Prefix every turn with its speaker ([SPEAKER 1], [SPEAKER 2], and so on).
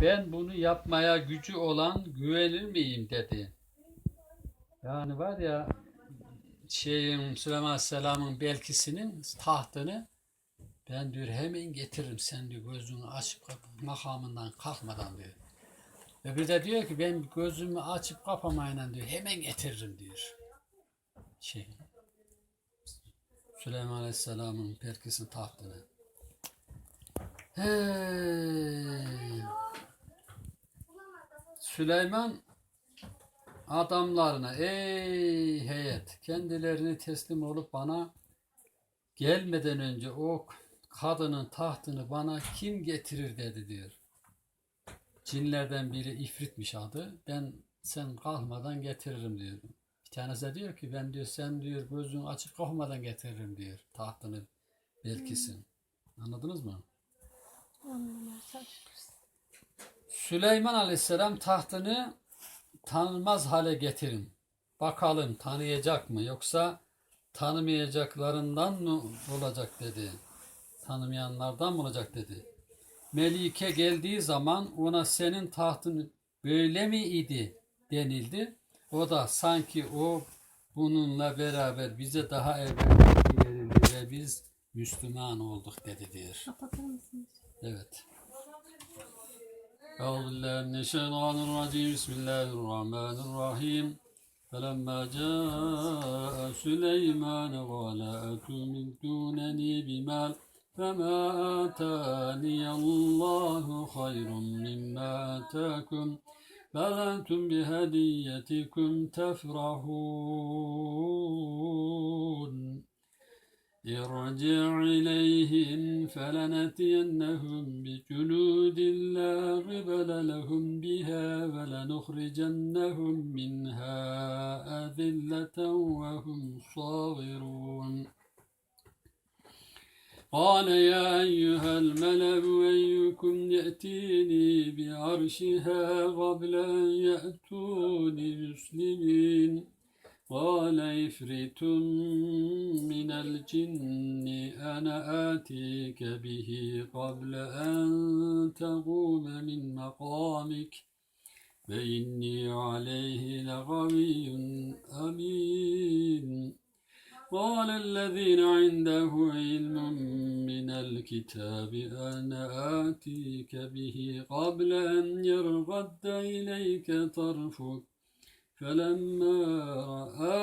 [SPEAKER 1] ben bunu yapmaya gücü olan güvenir miyim dedi. Yani var ya şeyin Süleyman Aleyhisselam'ın belkisinin tahtını ben diyor hemen getiririm sen diyor gözünü açıp makamından kalkmadan diyor. Bir de diyor ki ben gözümü açıp kapamayla diyor hemen getiririm diyor. Şey Süleyman Aleyhisselam'ın belkisinin tahtını. Hey. Süleyman adamlarına ey heyet kendilerini teslim olup bana gelmeden önce o kadının tahtını bana kim getirir dedi diyor. Cinlerden biri ifritmiş adı. Ben sen kalkmadan getiririm diyor. Bir tanesi diyor ki ben diyor sen diyor gözün açık kalkmadan getiririm diyor tahtını belkisin. Anladınız mı? Süleyman Aleyhisselam tahtını tanınmaz hale getirin. Bakalım tanıyacak mı yoksa tanımayacaklarından mı olacak dedi. Tanımayanlardan mı olacak dedi. Melike geldiği zaman ona senin tahtın böyle mi idi denildi. O da sanki o bununla beraber bize daha evvel verildi ve biz Müslüman olduk dedi diyor.
[SPEAKER 2] Kapatır mısınız?
[SPEAKER 1] Evet. أعوذ بالله من الشيطان الرجيم. بسم الله الرحمن الرحيم. فلما جاء سليمان قال أتمدونني بمال؟ فما آتاني الله خير مما آتاكم بل أنتم بهديتكم تفرحون. ارجع إليهم فلنأتينهم بجنود لا قبل لهم بها ولنخرجنهم منها أذلة وهم صاغرون. قال يا أيها الملأ أيكم يأتيني بعرشها قبل أن يأتوني مسلمين. قال عفريت من الجن أنا آتيك به قبل أن تقوم من مقامك فإني عليه لقوي أمين. قال الذين عنده علم من الكتاب أنا آتيك به قبل أن يرغد إليك طرفك. فلما رأى